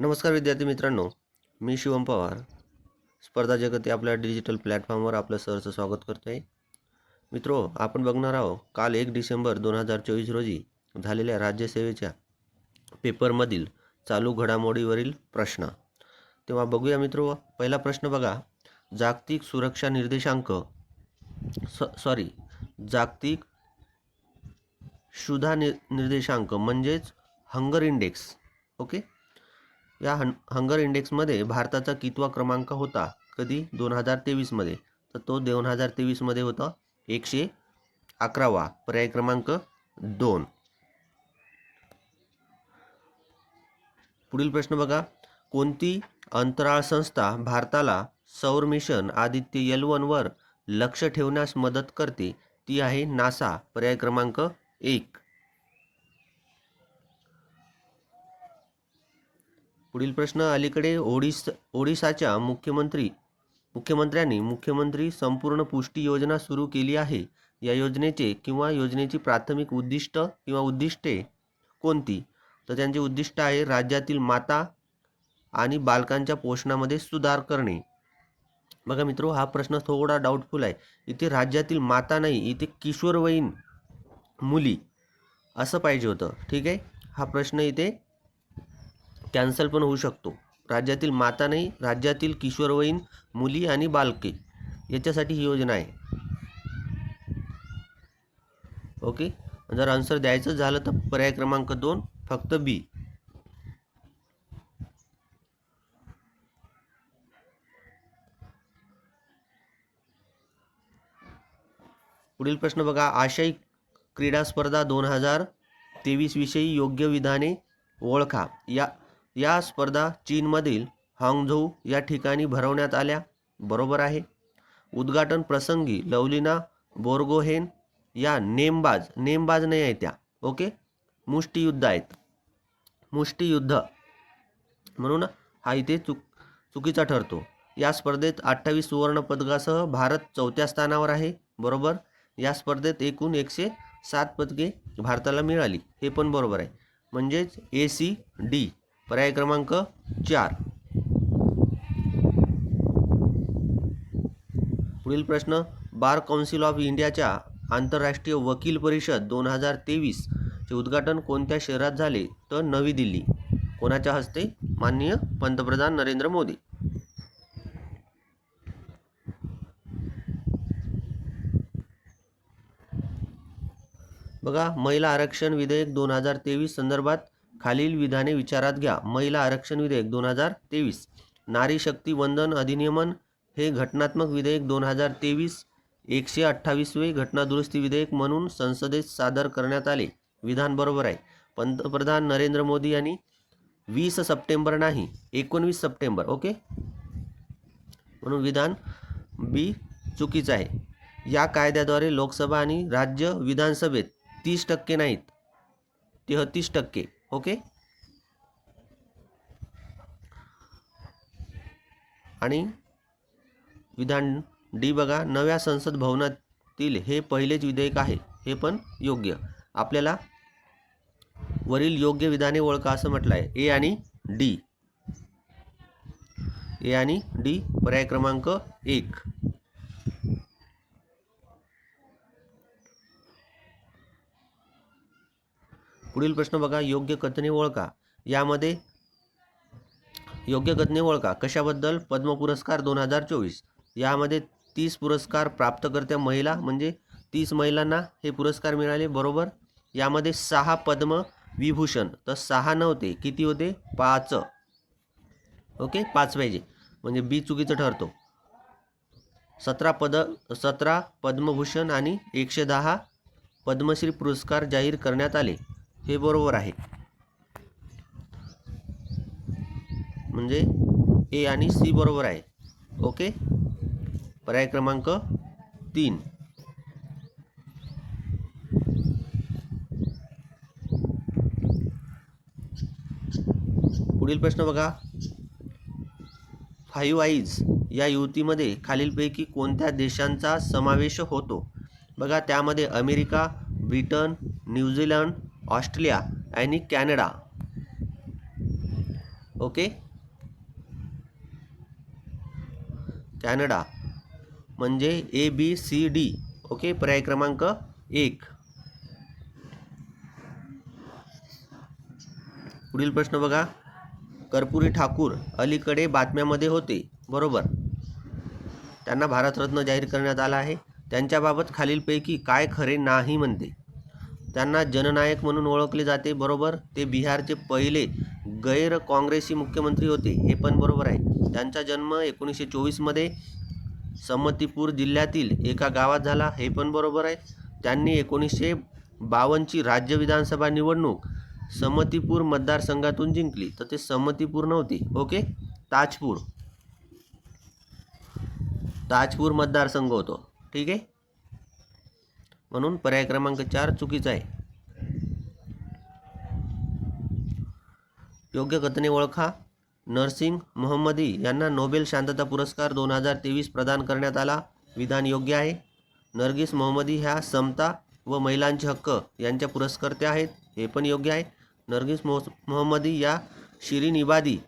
नमस्कार विद्यार्थी मित्रांनो मी शिवम पवार. स्पर्धा जगत या आपल्या डिजिटल प्लॅटफॉर्मवर आपलं सरचं स्वागत करतो आहे मित्रो आपण बघणार आहोत काल एक डिसेंबर दोन हजार चोवीस रोजी झालेल्या राज्यसेवेच्या पेपरमधील चालू घडामोडीवरील प्रश्न. तेव्हा बघूया मित्रो पहिला प्रश्न बघा. जागतिक सुरक्षा निर्देशांक स सॉरी जागतिक क्षुधा नि निर्देशांक म्हणजेच हंगर इंडेक्स ओके या हं हंगर इंडेक्समध्ये भारताचा कितवा क्रमांक होता? कधी? दोन हजार तेवीसमध्ये. तर तो दोन हजार तेवीसमध्ये होता. एकशे अकरावा. पर्याय क्रमांक दोन. पुढील प्रश्न बघा. कोणती अंतराळ संस्था भारताला सौर मिशन आदित्य यल वनवर लक्ष ठेवण्यास मदत करते? ती आहे नासा. पर्याय क्रमांक एक. पुढील प्रश्न अलीकडे ओडिस ओडिसाच्या मुख्यमंत्री मुख्यमंत्र्यांनी मुख्यमंत्री संपूर्ण पुष्टी योजना सुरू केली आहे. या योजनेचे किंवा योजनेची प्राथमिक उद्दिष्ट किंवा उद्दिष्टे कोणती? तर त्यांचे उद्दिष्ट आहे राज्यातील माता आणि बालकांच्या पोषणामध्ये सुधार करणे. बघा मित्रो हा प्रश्न थोडा डाऊटफुल आहे. इथे राज्यातील माता नाही इथे किशोरवयीन मुली असं पाहिजे होतं. ठीक आहे? हा प्रश्न इथे कॅन्सल पण होऊ शकतो. राज्यातील माता नाही राज्यातील किशोरवयीन मुली आणि बालके याच्यासाठी ही योजना आहे. ओके? जर आन्सर द्यायचं झालं तर पर्याय क्रमांक दोन फक्त बी. पुढील प्रश्न बघा. आशयी क्रीडा स्पर्धा दोन हजार तेवीस विषयी योग्य विधाने ओळखा. या या स्पर्धा चीनमधील हांगझोऊ या ठिकाणी भरवण्यात आल्या. बरोबर आहे. उद्घाटन प्रसंगी लवलिना बोर्गोहेन या नेमबाज नेमबाज नाही आहे त्या. ओके? मुष्टियुद्ध आहेत. मुष्टियुद्ध. म्हणून हा इथे चुक चुकीचा ठरतो. या स्पर्धेत अठ्ठावीस सुवर्णपदकासह भारत चौथ्या स्थानावर आहे. बरोबर? या स्पर्धेत एकूण एकशे सात पदके भारताला मिळाली. हे पण बरोबर आहे. म्हणजेच ए सी डी. पर्याय क्रमांक चार. पुढील प्रश्न बार काउन्सिल ऑफ इंडियाच्या आंतरराष्ट्रीय वकील परिषद दोन हजार तेवीसचे उद्घाटन कोणत्या शहरात झाले तर नवी दिल्ली? कोणाच्या हस्ते? माननीय पंतप्रधान नरेंद्र मोदी. बघा महिला आरक्षण विधेयक दोन हजार तेवीस संदर्भात खालील विधाने विचारात घ्या. महिला आरक्षण विधेयक दोन हजार तेवीस. नारी शक्ती वंदन अधिनियमन हे घटनात्मक विधेयक दोन हजार तेवीस. एकशे अठ्ठावीसवे घटनादुरुस्ती विधेयक म्हणून संसदेत सादर करण्यात आले. विधान बरोबर आहे. पंतप्रधान नरेंद्र मोदी यांनी वीस सप्टेंबर नाही एकोणवीस सप्टेंबर ओके? म्हणून विधान बी चुकीचं आहे. या कायद्याद्वारे लोकसभा आणि राज्य विधानसभेत तीस टक्के नाहीत. तेहतीस टक्के. ओके? आणि विधान डी बघा नव्या संसद भवनातील हे पहिलेच विधेयक आहे. हे पण योग्य. आपल्याला वरील योग्य विधाने ओळखा असं म्हटलं आहे ए आणि डी. ए आणि डी पर्याय क्रमांक एक. पुढील प्रश्न बघा योग्य कथने ओळखा. यामध्ये योग्य कथने ओळखा. कशाबद्दल? पद्म पुरस्कार दोन हजार चोवीस. यामध्ये तीस पुरस्कार प्राप्तकर्त्या महिला म्हणजे तीस महिलांना हे पुरस्कार मिळाले बरोबर? यामध्ये सहा पद्म विभूषण. तर सहा नव्हते किती होते? पाच. ओके? पाच पाहिजे. म्हणजे बी चुकीचं ठरतो. सतरा पद सतरा पद्मभूषण आणि एकशे दहा पद्मश्री पुरस्कार जाहीर करण्यात आले. हे बरोबर आहे. म्हणजे ए आणि सी बरोबर आहे. ओके? पर्याय क्रमांक तीन. पुढील प्रश्न बघा. फाईव्ह आईज या युवतीमध्ये खालीलपैकी कोणत्या देशांचा समावेश होतो? बघा त्यामध्ये America Britain New Zealand Australia आणि कॅनडा. ओके? कॅनडा म्हणजे A B C D okay? पर्याय क्रमांक एक. पुढील प्रश्न बघा. कर्पुरी ठाकूर अलीकडे बातम्यामध्ये होते. बरोबर. त्यांना भारतरत्न जाहीर करण्यात आला आहे. त्यांच्याबाबत खालीलपैकी काय खरे नाही म्हणते. त्यांना जननायक म्हणून ओळखले जाते बरोबर? ते बिहारचे पहिले गैर काँग्रेसी मुख्यमंत्री होते हे पण बरोबर आहे. त्यांचा जन्म एकोणीसशे चोवीसमध्ये समतीपूर जिल्ह्यातील एका गावात झाला हे पण बरोबर आहे. त्यांनी एकोणीसशे बावन्नची राज्य विधानसभा निवडणूक समतीपूर मतदारसंघातून जिंकली. तर ते समतीपूर नव्हती ओके? ताजपूर. ताजपूर मतदारसंघ होतो ठीक आहे? म्हणून पर्याय क्रमांक चार चुकीचा आहे. योग्य कथने ओळखा. नरसिंग मोहम्मदी यांना नोबेल शांतता पुरस्कार दोन हजार तेवीस प्रदान करण्यात आला. विधान योग्य आहे. नरगिस मोहम्मदी ह्या समता व महिलांचे हक्क यांच्या पुरस्कर्त्या आहेत. हे पण योग्य आहे. नरगिस मोह मोहम्मदी या शिरीन इबादी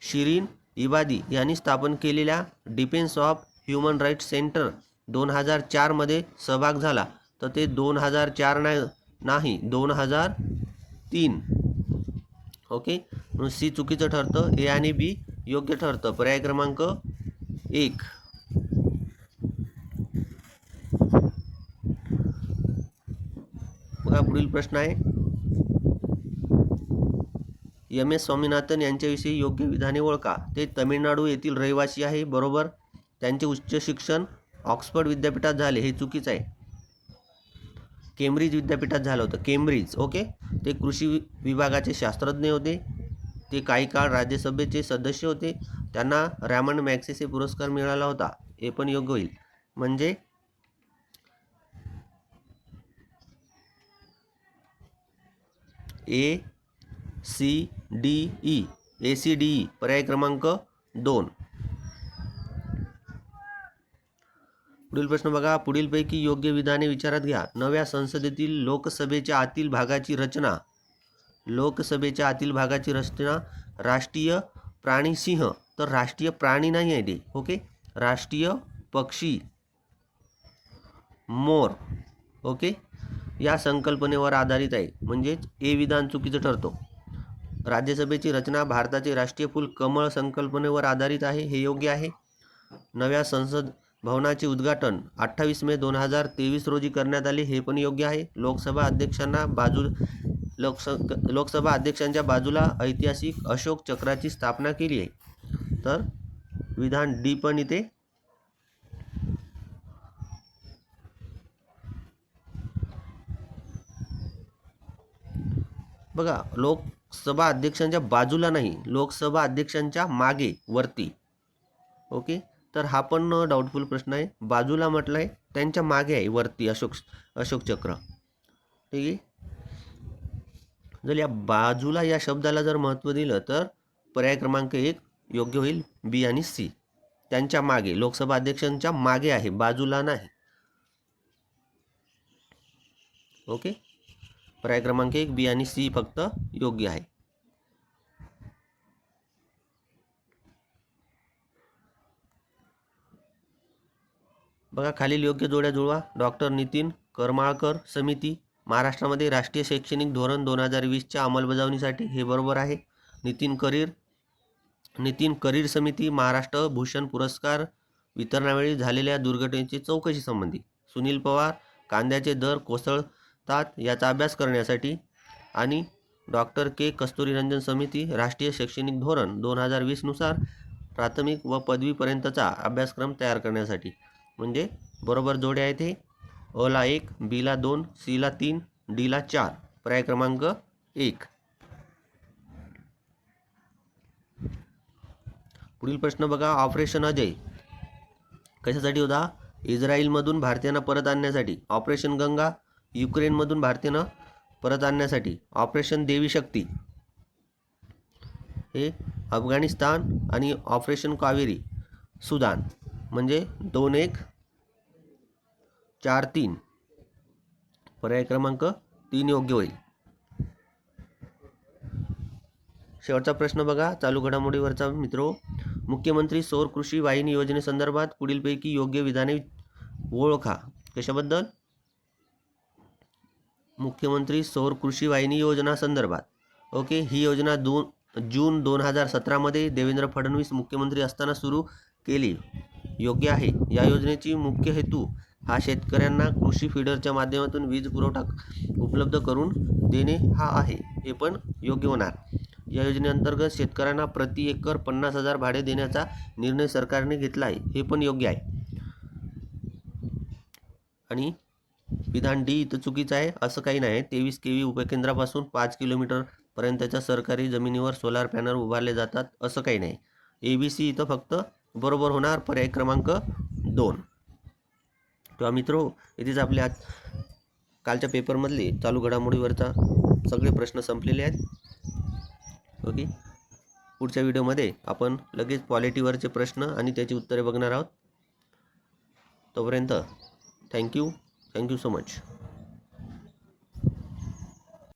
शिरीन इबादी यांनी स्थापन केलेल्या defence of human rights centre दोन हजार चारमध्ये सहभाग झाला. तर ते दोन हजार चार नाही नाही दोन हजार तीन. ओके? म्हणून सी चुकीचं ठरतं ए आणि बी योग्य ठरतं. पर्याय क्रमांक एक. बघा पुढील प्रश्न आहे. एम एस स्वामीनाथन यांच्याविषयी योग्य विधाने ओळखा. ते तमिळनाडू येथील रहिवासी आहे बरोबर? त्यांचे उच्च शिक्षण ऑक्सफर्ड विद्यापीठात झाले हे चुकीचं आहे. केम्ब्रिज विद्यापीठात झालं होतं. Cambridge okay? ते कृषी वि- विभागाचे शास्त्रज्ञ होते. ते काही काळ राज्यसभेचे सदस्य होते. त्यांना रॅमन मॅक्सेसे पुरस्कार मिळाला होता. हे पण योग्य होईल. म्हणजे A C D E A C D E पर्याय क्रमांक दोन. पुढील प्रश्न बघा. पुढीलपैकी योग्य विधाने विचारात घ्या. नव्या संसदेतील लोकसभेच्या आतील भागाची रचना. लोकसभेच्या आतील भागाची रचना राष्ट्रीय प्राणी सिंह. तर राष्ट्रीय प्राणी नाही आहे ते. ओके? राष्ट्रीय पक्षी मोर. ओके? या संकल्पनेवर आधारित आहे. म्हणजेच ए विधान चुकीचं ठरतो. राज्यसभेची रचना भारताचे राष्ट्रीय फूल कमळ संकल्पनेवर आधारित आहे. हे योग्य आहे. नव्या संसद भवनाचे उद्घाटन अठ्ठावीस मे दोन हजार तेवीस रोजी करण्यात आले. हे पण योग्य आहे. लोकसभा अध्यक्षांना बाजू लोकस लोकसभा अध्यक्षांच्या बाजूला ऐतिहासिक अशोक चक्राची स्थापना केली आहे. तर विधान डी पण इथे. बघा लोकसभा अध्यक्षांच्या बाजूला नाही लोकसभा अध्यक्षांच्या मागे वरती. ओके? तर हा पण डाऊटफुल प्रश्न आहे. बाजूला म्हटलं आहे त्यांच्या मागे आहे वरती अशोक अशोक चक्र. ठीक आहे? जर या बाजूला या शब्दाला जर महत्त्व दिलं तर पर्याय क्रमांक एक योग्य होईल बी आणि सी त्यांच्या मागे लोकसभा अध्यक्षांच्या मागे आहे बाजूला नाही. ओके? पर्याय क्रमांक एक बी आणि सी फक्त योग्य आहे. बघा खालील योग्य जोड्या जुळवा. डॉक्टर नितीन करमाळकर समिती महाराष्ट्रामध्ये राष्ट्रीय शैक्षणिक धोरण दोन हजार वीसच्या अंमलबजावणीसाठी हे बरोबर आहे. नितीन करीर नितीन करीर समिती महाराष्ट्र भूषण पुरस्कार वितरणावेळी झालेल्या दुर्घटनेची चौकशी संबंधी. सुनील पवार कांद्याचे दर कोसळतात याचा अभ्यास करण्यासाठी आणि डॉक्टर के. कस्तुरीरंजन समिती राष्ट्रीय शैक्षणिक धोरण दोन हजार वीसनुसार प्राथमिक व पदवीपर्यंतचा अभ्यासक्रम तयार करण्यासाठी. म्हणजे बरोबर जोडे आहेत हे. अला एक बीला दोन सीला तीन डीला चार. पर्याय क्रमांक एक. पुढील प्रश्न बघा ऑपरेशन अजय. कशासाठी होता? इस्रायलमधून भारतीयांना परत आणण्यासाठी. ऑपरेशन गंगा युक्रेनमधून भारतीयांना परत आणण्यासाठी. ऑपरेशन देवी शक्ती. हे अफगाणिस्तान आणि ऑपरेशन कावेरी सुदान. म्हणजे दोन एक चार तीन. पर्याय क्रमांक तीन योग्य होईल. शेवटचा प्रश्न बघा. चालू घडामोडीवरचा मित्रो मुख्यमंत्री सौर कृषी वाहिनी योजनेसंदर्भात पुढीलपैकी योग्य विधाने ओळखा. कशाबद्दल? मुख्यमंत्री सौर कृषी वाहिनी योजना संदर्भात. ओके ही योजना दोन जून दोन हजार सतरामध्ये देवेंद्र फडणवीस मुख्यमंत्री असताना सुरू केली. योग्य आहे. या योजनेची मुख्य हेतू हा शेतकऱ्यांना कृषी फीडरच्या माध्यमातून वीज पुरवठा उपलब्ध करून देणे हा आहे. हे पण योग्य होणार. या योजनेअंतर्गत शेतकऱ्यांना प्रति एकर पन्नास हजार भाडे देण्याचा निर्णय सरकारने घेतला आहे हे पण योग्य आहे. आणि विधान डी इथं चुकीचं आहे. असं काही नाही. तेवीस के व्ही उपकेंद्रापासून पाच किलोमीटरपर्यंतच्या सरकारी जमिनीवर सोलार पॅनल उभारले जातात. असं काही नाही. ए बी सी इथं फक्त बरोबर होणार. पर्याय क्रमांक दोन. तेव्हा मित्रो इथेच आपल्या आज कालच्या पेपरमधले चालू घडामोडीवरचा सगळे प्रश्न संपलेले आहेत. ओके? पुढच्या व्हिडिओमध्ये आपण लगेच क्वालिटीवरचे प्रश्न आणि त्याची उत्तरे बघणार आहोत. तोपर्यंत थँक्यू. Thank you so much.